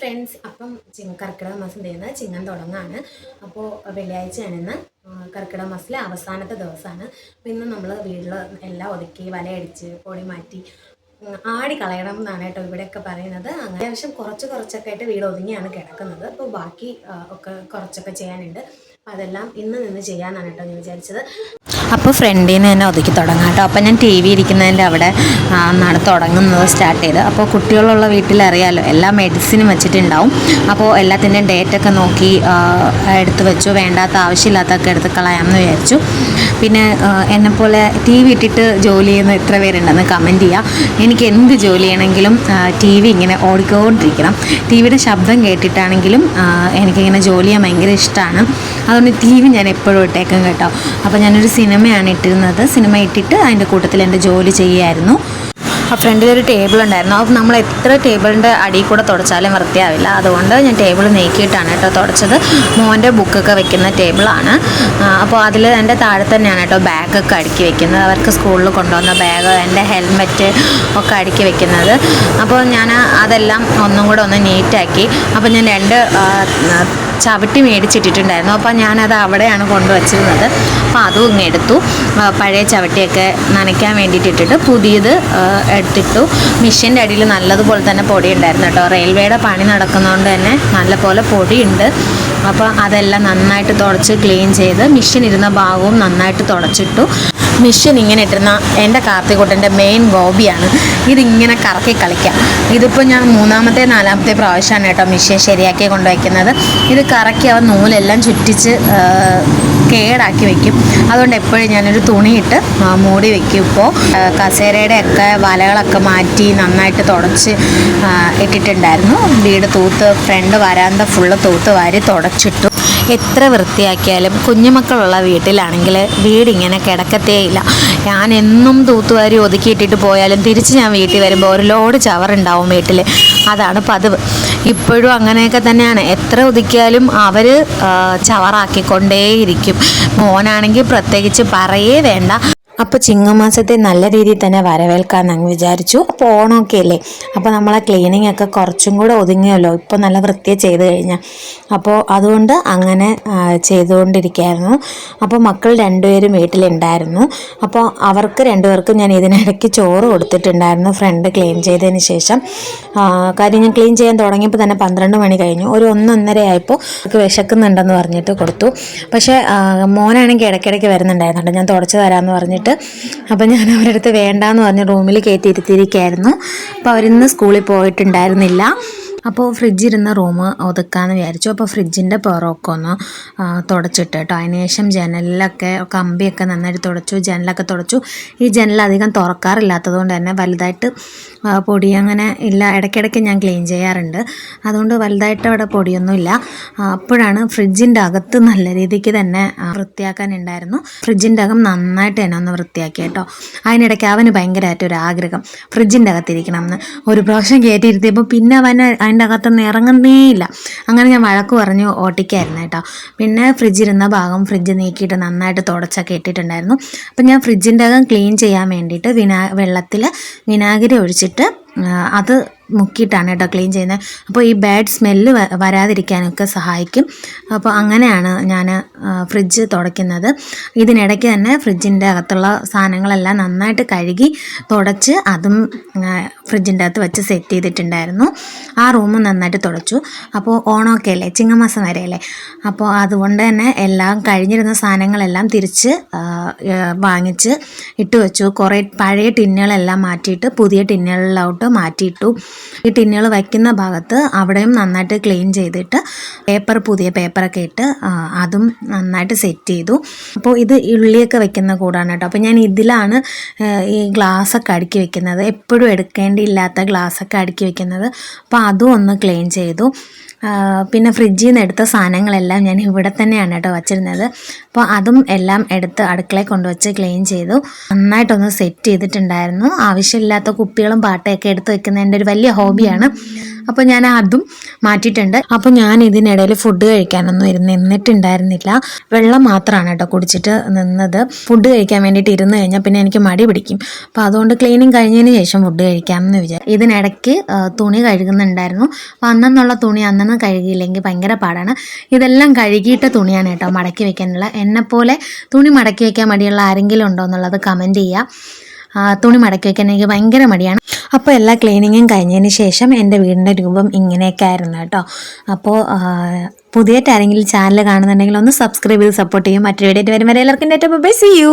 Friends അപ്പം കർക്കിടക മാസം തീരുന്നത് ചിങ്ങം തുടങ്ങാണ്. അപ്പോൾ വെള്ളിയാഴ്ചയാണിന്ന് കർക്കിടക മാസത്തിലെ അവസാനത്തെ ദിവസമാണ്. അപ്പോൾ ഇന്ന് നമ്മൾ വീട്ടിൽ എല്ലാം ഒതുക്കി വലയടിച്ച് പൊടി മാറ്റി ആടി കളയണം എന്നാണ് കേട്ടോ ഇവിടെയൊക്കെ പറയുന്നത്. അങ്ങനെ അത്യാവശ്യം കുറച്ച് കുറച്ചൊക്കെ ആയിട്ട് വീട് ഒതുങ്ങിയാണ് കിടക്കുന്നത്. അപ്പോൾ ബാക്കി ഒക്കെ കുറച്ചൊക്കെ ചെയ്യാനുണ്ട്. അപ്പോൾ അതെല്ലാം ഇന്ന് നിന്ന് ചെയ്യാനാണ് കേട്ടോ ഞാൻ വിചാരിച്ചത്. അപ്പോൾ ഫ്രണ്ടിൽ നിന്ന് തന്നെ ഒതുക്കി തുടങ്ങാം കേട്ടോ. അപ്പോൾ ഞാൻ ടി വി ഇരിക്കുന്നതിന്റെ അവിടെ നട തുടങ്ങുന്നത് സ്റ്റാർട്ട് ചെയ്ത്. അപ്പോൾ കുട്ടികളുള്ള വീട്ടിൽ അറിയാമല്ലോ എല്ലാ മെഡിസിനും വെച്ചിട്ടുണ്ടാവും. അപ്പോൾ എല്ലാത്തിന്റെയും ഡേറ്റൊക്കെ നോക്കി എടുത്തു വെച്ചു. വേണ്ടാത്ത ആവശ്യമില്ലാത്തൊക്കെ എടുത്ത് കളയാമെന്ന് വിചാരിച്ചു. പിന്നെ എന്നെപ്പോലെ ടി വി ഇട്ടിട്ട് ജോലി ചെയ്യുന്ന എത്ര പേരുണ്ടെന്ന് കമന്റ് ചെയ്യുക എനിക്ക് എന്ത് ജോലി ചെയ്യണമെങ്കിലും ടി വി ഇങ്ങനെ ഓടിക്കൊണ്ടിരിക്കണം. ടി വിയുടെ ശബ്ദം കേട്ടിട്ടാണെങ്കിലും എനിക്കിങ്ങനെ ജോലി ചെയ്യാൻ ഭയങ്കര ഇഷ്ടമാണ് അതുകൊണ്ട് ടി വി ഞാൻ എപ്പോഴും ഇട്ടേക്കും കേട്ടോ. അപ്പോൾ ഞാനൊരു സിനിമയാണ് ഇട്ടിരുന്നത്. സിനിമ ഇട്ടിട്ട് അതിന്റെ കൂട്ടത്തിൽ എന്റെ ജോലി ചെയ്യുമായിരുന്നു ആ ഫ്രണ്ടിലൊരു ടേബിൾ ഉണ്ടായിരുന്നു. അപ്പോൾ നമ്മൾ എത്ര ടേബിളിന്റെ അടിയിൽ കൂടെ തുടച്ചാലും വൃത്തിയാവില്ല. അതുകൊണ്ട് ഞാൻ ടേബിൾ നീക്കിയിട്ടാണ് കേട്ടോ തുടച്ചത്. മോന്റെ ബുക്കൊക്കെ വെക്കുന്ന ടേബിളാണ്. അപ്പോൾ അതിൽ എന്റെ താഴെ തന്നെയാണ് കേട്ടോ ബാഗൊക്കെ അടുക്കി വെക്കുന്നത്. അവർക്ക് സ്കൂളിൽ കൊണ്ടുവന്ന ബാഗ് എന്റെ ഹെൽമെറ്റ് ഒക്കെ അടുക്കി വെക്കുന്നത്. അപ്പോൾ ഞാൻ അതെല്ലാം ഒന്നും കൂടെ ഒന്ന് നീറ്റാക്കി. അപ്പോൾ ഞാൻ രണ്ട് ചവിട്ടി മേടിച്ചിട്ടിട്ടുണ്ടായിരുന്നു. അപ്പോൾ ഞാനത് അവിടെയാണ് കൊണ്ടുവച്ചിരുന്നത്. അപ്പോൾ അതും ഇങ്ങ് എടുത്തു. പഴയ ചവിട്ടിയൊക്കെ നനയ്ക്കാൻ വേണ്ടിയിട്ട് ഇട്ടിട്ട് പുതിയത് എടുത്തിട്ടു. മിഷ്യന്റെ അടിയിൽ നല്ലതുപോലെ തന്നെ പൊടി ഉണ്ടായിരുന്നു കേട്ടോ. റെയിൽവേയുടെ പണി നടക്കുന്നതുകൊണ്ട് തന്നെ നല്ലപോലെ പൊടിയുണ്ട്. അപ്പോൾ അതെല്ലാം നന്നായിട്ട് തുടച്ച് ക്ലീൻ ചെയ്ത് മിഷ്യൻ ഇരുന്ന ഭാഗവും നന്നായിട്ട് തുടച്ചിട്ടു. മിഷ്യൻ ഇങ്ങനെ ഇട്ടിരുന്ന എന്റെ കാർത്തികുട്ടന്റെ മെയിൻ ഹോബിയാണ് ഇതിങ്ങനെ കറക്കി കളിക്കാം. ഇതിപ്പോൾ ഞാൻ മൂന്നാമത്തെ നാലാമത്തെ പ്രാവശ്യമാണ് കേട്ടോ മിഷ്യൻ ശരിയാക്കി കൊണ്ടുവയ്ക്കുന്നത്. ഇത് കറക്കി അവ നൂലെല്ലാം ചുറ്റിച്ച് കേടാക്കി വെക്കും. അതുകൊണ്ട് എപ്പോഴും ഞാനൊരു തുണിയിട്ട് മൂടി വെക്കും ഇപ്പോൾ കസേരയുടെ ഒക്കെ വലകളൊക്കെ മാറ്റി നന്നായിട്ട് തുടച്ച് ഇട്ടിട്ടുണ്ടായിരുന്നു. വീട് തൂത്ത് ഫ്രണ്ട് വരാന്ത ഫുള്ള് തൂത്ത് വാരി തുടച്ചിട്ടു. എത്ര വൃത്തിയാക്കിയാലും കുഞ്ഞുമക്കളുള്ള വീട്ടിലാണെങ്കിൽ വീടിങ്ങനെ കിടക്കത്തേയില്ല ഞാൻ എന്നും തൂത്തുവാരി ഒതുക്കിയിട്ടിട്ട് പോയാലും തിരിച്ച് ഞാൻ വീട്ടിൽ വരുമ്പോൾ ഒരു ലോഡ് ചവറുണ്ടാവും വീട്ടിൽ അതാണ് പതിവ്. ഇപ്പോഴും അങ്ങനെയൊക്കെ തന്നെയാണ്. എത്ര ഒതുക്കിയാലും അവർ ചവറാക്കിക്കൊണ്ടേയിരിക്കും. മോനാണെങ്കിൽ പ്രത്യേകിച്ച് പറയേ വേണ്ട. അപ്പോൾ ചിങ്ങമാസത്തെ നല്ല രീതിയിൽ തന്നെ വരവേൽക്കാമെന്ന് അങ്ങ് വിചാരിച്ചു. അപ്പോൾ ഓണമൊക്കെ അല്ലേ അപ്പോൾ നമ്മളെ ക്ലീനിങ് ഒക്കെ കുറച്ചും കൂടെ ഒതുങ്ങിയല്ലോ? ഇപ്പോൾ നല്ല വൃത്തിയെ ചെയ്ത് കഴിഞ്ഞാൽ അപ്പോൾ അതുകൊണ്ട് അങ്ങനെ ചെയ്തുകൊണ്ടിരിക്കുകയായിരുന്നു അപ്പോൾ മക്കൾ രണ്ടുപേരും വീട്ടിലുണ്ടായിരുന്നു. അപ്പോൾ അവർക്ക് രണ്ടുപേർക്കും ഞാൻ ഇതിനിടയ്ക്ക് ചോറ് കൊടുത്തിട്ടുണ്ടായിരുന്നു ഫ്രണ്ട് ക്ലീൻ ചെയ്തതിന് ശേഷം. കാര്യം ഞാൻ ക്ലീൻ ചെയ്യാൻ തുടങ്ങിയപ്പോൾ തന്നെ പന്ത്രണ്ട് മണി കഴിഞ്ഞു. ഒരു ഒന്നൊന്നര ആയപ്പോൾ അവർക്ക് വിശക്കുന്നുണ്ടെന്ന് പറഞ്ഞിട്ട് കൊടുത്തു. പക്ഷേ മോനാണെങ്കിൽ ഇടയ്ക്കിടയ്ക്ക് വരുന്നുണ്ടായിരുന്നുണ്ട്. ഞാൻ തുടച്ചു തരാമെന്ന് പറഞ്ഞിട്ട് അപ്പം ഞാൻ അവരുടെ അടുത്ത് വേണ്ടാന്ന് പറഞ്ഞ് റൂമിൽ കയറ്റിയിരുത്തിയിരിക്കുകയായിരുന്നു അപ്പോൾ അവരിന്ന് സ്കൂളിൽ പോയിട്ടുണ്ടായിരുന്നില്ല. അപ്പോൾ ഫ്രിഡ്ജ് ഇരുന്ന റൂം ഒതുക്കാമെന്ന് വിചാരിച്ചു. അപ്പോൾ ഫ്രിഡ്ജിന്റെ പുറമൊക്കെ ഒന്ന് തുടച്ചിട്ട് കേട്ടോ അതിനുശേഷം ജനലിലൊക്കെ കമ്പിയൊക്കെ നന്നായിട്ട് തുടച്ചു. ജനലൊക്കെ തുടച്ചു. ഈ ജനൽ അധികം തുറക്കാറില്ലാത്തത് കൊണ്ട് തന്നെ വലുതായിട്ട് പൊടി അങ്ങനെ ഇല്ല. ഇടയ്ക്കിടയ്ക്ക് ഞാൻ ക്ലീൻ ചെയ്യാറുണ്ട്. അതുകൊണ്ട് വലുതായിട്ട് അവിടെ പൊടിയൊന്നുമില്ല. അപ്പോഴാണ് ഫ്രിഡ്ജിന്റെ അകത്ത് നല്ല രീതിക്ക് തന്നെ വൃത്തിയാക്കാനുണ്ടായിരുന്നു. ഫ്രിഡ്ജിന്റെ അകം നന്നായിട്ട് തന്നെ ഒന്ന് വൃത്തിയാക്കി കേട്ടോ അതിനിടയ്ക്ക് അവന് ഭയങ്കരമായിട്ട് ഒരു ആഗ്രഹം ഫ്രിഡ്ജിന്റെ അകത്തിരിക്കണം എന്ന് ഒരു പ്രാവശ്യം കയറ്റിയിരുത്തിയപ്പോൾ പിന്നെ അവന് അതിന്റെ അകത്തുനിന്ന് ഇറങ്ങുന്നേ ഇല്ല അങ്ങനെ ഞാൻ വഴക്ക് പറഞ്ഞു ഓട്ടിക്കായിരുന്നു കേട്ടോ. പിന്നെ ഫ്രിഡ്ജിരുന്ന ഭാഗം ഫ്രിഡ്ജ് നീക്കിയിട്ട് നന്നായിട്ട് തുടച്ചൊക്കെ ഇട്ടിട്ടുണ്ടായിരുന്നു. അപ്പം ഞാൻ ഫ്രിഡ്ജിന്റെ അകം ക്ലീൻ ചെയ്യാൻ വേണ്ടിയിട്ട് വിനാ വെള്ളത്തിൽ വിനാഗിരി ഒഴിച്ചിട്ട് അത് മുക്കിയിട്ടാണ് കേട്ടോ ക്ലീൻ ചെയ്യുന്നത്. അപ്പോൾ ഈ ബാഡ് സ്മെല്ല് വരാതിരിക്കാനൊക്കെ സഹായിക്കും. അപ്പോൾ അങ്ങനെയാണ് ഞാൻ ഫ്രിഡ്ജ് തുടയ്ക്കുന്നത്. ഇതിനിടയ്ക്ക് തന്നെ ഫ്രിഡ്ജിന്റെ അകത്തുള്ള സാധനങ്ങളെല്ലാം നന്നായിട്ട് കഴുകി തുടച്ച് അതും ഫ്രിഡ്ജിന്റെ അകത്ത് വെച്ച് സെറ്റ് ചെയ്തിട്ടുണ്ടായിരുന്നു. ആ റൂമും നന്നായിട്ട് തുടച്ചു. അപ്പോൾ ഓണമൊക്കെ അല്ലേ? ചിങ്ങമാസം വരെ അല്ലേ? അപ്പോൾ അതുകൊണ്ട് തന്നെ എല്ലാം കഴിഞ്ഞിരുന്ന സാധനങ്ങളെല്ലാം തിരിച്ച് വാങ്ങിച്ച് ഇട്ട് വെച്ചു. കുറേ പഴയ ടിന്നുകളെല്ലാം മാറ്റിയിട്ട് പുതിയ ടിന്നുകളിലോട്ട് മാറ്റിയിട്ടു. ഈ ടിന്നുകൾ വയ്ക്കുന്ന ഭാഗത്ത് അവിടെയും നന്നായിട്ട് ക്ലീൻ ചെയ്തിട്ട് പേപ്പർ പുതിയ പേപ്പറൊക്കെ ഇട്ട് അതും നന്നായിട്ട് സെറ്റ് ചെയ്തു. അപ്പോൾ ഇത് ഉള്ളിയൊക്കെ വെക്കുന്ന കൂടാണ് കേട്ടോ. അപ്പോൾ ഞാൻ ഇതിലാണ് ഈ ഗ്ലാസ്സൊക്കെ അടുക്കി വെക്കുന്നത്. എപ്പോഴും എടുക്കേണ്ടിയില്ലാത്ത ഗ്ലാസ്സൊക്കെ അടുക്കി വെക്കുന്നത്. അപ്പോൾ അതും ഒന്ന് ക്ലീൻ ചെയ്തു. പിന്നെ ഫ്രിഡ്ജിൽ നിന്ന് എടുത്ത സാധനങ്ങളെല്ലാം ഞാൻ ഇവിടെ തന്നെയാണ് കേട്ടോ വച്ചിരുന്നത്. അപ്പോൾ അതും എല്ലാം എടുത്ത് അടുക്കളയിൽ കൊണ്ടുവച്ച് ക്ലീൻ ചെയ്തു. നന്നായിട്ടൊന്ന് സെറ്റ് ചെയ്തിട്ടുണ്ടായിരുന്നു. ആവശ്യമില്ലാത്ത കുപ്പികളും പാട്ടയൊക്കെ എടുത്ത് വെക്കുന്നതിന്റെ ഒരു വലിയ ഹോബിയാണ്. അപ്പോൾ ഞാൻ അതും മാറ്റിയിട്ടുണ്ട്. അപ്പോൾ ഞാൻ ഇതിനിടയിൽ ഫുഡ് കഴിക്കാനൊന്നും ഇരുന്ന് നിന്നിട്ടുണ്ടായിരുന്നില്ല. വെള്ളം മാത്രമാണ് കേട്ടോ കുടിച്ചിട്ട് നിന്നത്. ഫുഡ് കഴിക്കാൻ വേണ്ടിയിട്ട് ഇരുന്ന് കഴിഞ്ഞാൽ പിന്നെ എനിക്ക് മടി പിടിക്കും. അപ്പോൾ അതുകൊണ്ട് ക്ലീനിങ് കഴിഞ്ഞതിന് ശേഷം ഫുഡ് കഴിക്കാമെന്ന് വിചാരിച്ചു ഇതിനിടയ്ക്ക് തുണി കഴുകുന്നുണ്ടായിരുന്നു. അപ്പോൾ അന്നെന്നുള്ള തുണി അന്നെന്ന് കഴുകിയില്ലെങ്കിൽ ഭയങ്കര പാടാണ്. ഇതെല്ലാം കഴുകിയിട്ട തുണിയാണ് കേട്ടോ മടക്കി വെക്കാനുള്ള. എന്നെപ്പോലെ തുണി മടക്കി വെക്കാൻ മടിയുള്ള ആരെങ്കിലും ഉണ്ടോ എന്നുള്ളത് കമന്റ് ചെയ്യുക ആ, തുണി മടക്കി വയ്ക്കാൻ എനിക്ക് ഭയങ്കര മടിയാണ്. അപ്പോൾ എല്ലാ ക്ലീനിങ്ങും കഴിഞ്ഞതിന് ശേഷം എന്റെ വീടിന്റെ രൂപം ഇങ്ങനെയൊക്കെ ആയിരുന്നു കേട്ടോ. അപ്പോൾ പുതിയ പുതിയതായിട്ട് ആരെങ്കിലും ചാനൽ കാണുന്നുണ്ടെങ്കിൽ ഒന്ന് സബ്സ്ക്രൈബ് ചെയ്ത് സപ്പോർട്ട് ചെയ്യും. മറ്റൊരു വീഡിയോ വരും വരെ എല്ലാവർക്കും ഡേറ്റ് ബൈ സി യു